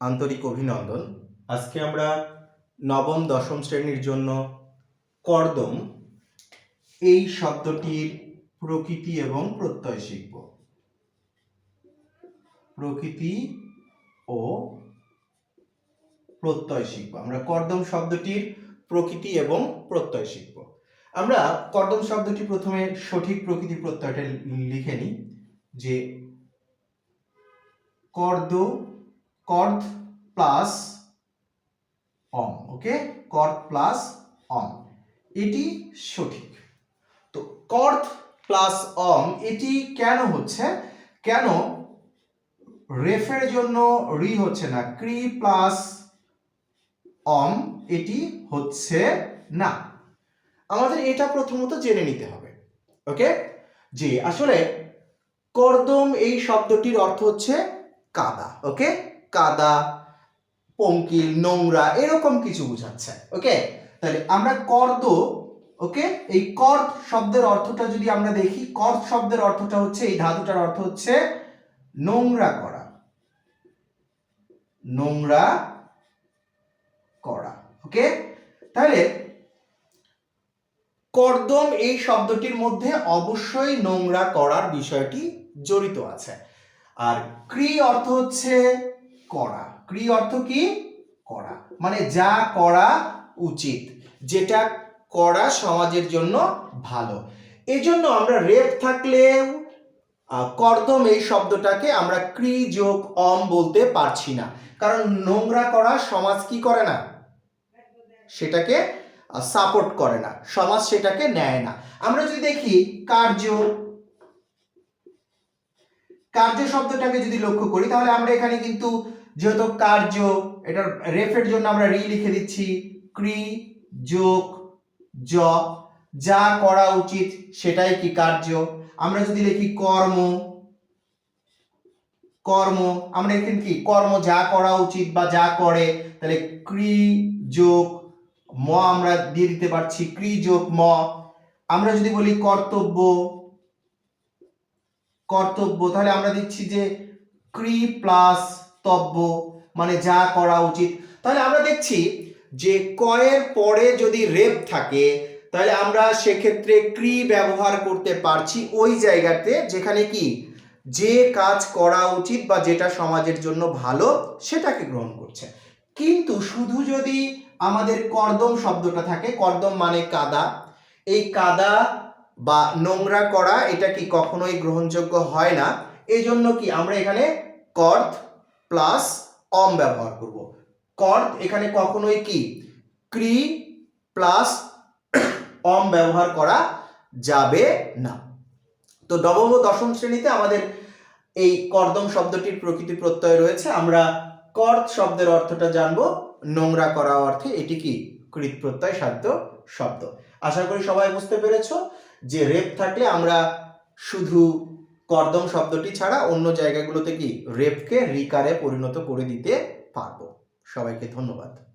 আন্তরিক অভিনন্দন। আজকে আমরা নবম, দশম শ্রেণির জন্য কর্দম। এই শব্দটির প্রকৃতি এবং প্রত্যয় শিখব। প্রকৃতি ও প্রত্যয় শিখব। আমরা কর্দম শব্দটির প্রকৃতি এবং প্রত্যয় শিখব। আমরা কর্দম শব্দটি প্রথমে সঠিক প্রকৃতি প্রত্যয়টা লিখে নিই যে কর্দ কর্দ প্লাস অম ওকে কর্দ প্লাস অম এটি সঠিক। তো কর্দ প্লাস অম এটি কেন হচ্ছে? কেন রেফের জন্য রি হচ্ছে না? ক্রি প্লাস অম এটি হচ্ছে না। আমাদের এটা প্রথমত জেনে নিতে হবে ওকে যে আসলে কর্দম এই শব্দটির অর্থ হচ্ছে কাদা ওকে কাদা, পঙ্কিল, নোংরা এরকম কিছু বোঝাচ্ছে ওকে তাহলে আমরা কর্দ ওকে এই কর্দ শব্দের অর্থটা যদি আমরা দেখি, কর্দ শব্দের অর্থটা হচ্ছে, এই ধাতুটার অর্থ হচ্ছে নোংরা করা। নোংরা করা ওকে তাহলে কর্দম এই শব্দটির মধ্যে অবশ্যই নোংরা করার বিষয়টি জড়িত আছে। আর ক্রি অর্থ হচ্ছে করা। ক্রি অর্থ কি? করা। মানে যা করা উচিত, যেটা করা সমাজের জন্য ভালো। এই জন্য আমরা রেপ থাকলেও কর্দম এই শব্দটাকে আমরা ক্রি যোগ অম বলতে পারছি না। কারণ নোংরা করা সমাজ কি করে না? সেটাকে সাপোর্ট করে না। সমাজ সেটাকে নেয় না। আমরা যদি দেখি কার্য কার্য শব্দটাকে যদি লক্ষ্য করি, তাহলে আমরা এখানে কিন্তু যেহেতু কার্য, এটার রেফের জন্য আমরা রি লিখে দিচ্ছি, ক্রি, যোগ জ যা করা উচিত সেটাই কি কার্য? আমরা যদি লিখি কর্ম কর্ম, আমরা এখানে কি? কর্ম যা করা উচিত বা যা করে, তাহলে ক্রি, যোগ, ম আমরা দিয়ে দিতে পারছি, ক্রি, যোগ, ম। আমরা যদি বলি কর্তব্য কর্তব্য। তাহলে আমরা দিচ্ছি যে ক্রি প্লাস তব্য মানে যা করা উচিত। তাহলে আমরা দেখছি যে কয়ের পরে যদি রেপ থাকে, তাহলে আমরা সেক্ষেত্রে ক্রি ব্যবহার করতে পারছি ওই জায়গাতে যেখানে কি? যে কাজ করা উচিত বা যেটা সমাজের জন্য ভালো, সেটাকে গ্রহণ করছে। কিন্তু শুধু যদি আমাদের কর্দম শব্দটা থাকে, কর্দম মানে কাদা। এই কাদা বা নোংরা করা, এটা কি কখনোই গ্রহণযোগ্য হয় না। এই জন্য কি আমরা এখানে কর্থ প্লাস অম ব্যবহার করব। কর্দ এখানে কখনোই কি? ক্রি প্লাস অম ব্যবহার করা যাবে না। তো নবম দশম শ্রেণীতে আমাদের এই কর্দম শব্দটির প্রকৃতি প্রত্যয় রয়েছে। আমরা কর্দ শব্দের অর্থটা জানব। নোংরা করা অর্থে এটি কি? কৃত প্রত্যয় সাধ্য শব্দ। আশা করি সবাই বুঝতে পেরেছ যে রেপ থাকলে আমরা শুধু কর্দম শব্দটি ছাড়া অন্য জায়গাগুলোতে কি রেপকে রিকারে পরিণত করে দিতে পারব। সবাইকে ধন্যবাদ।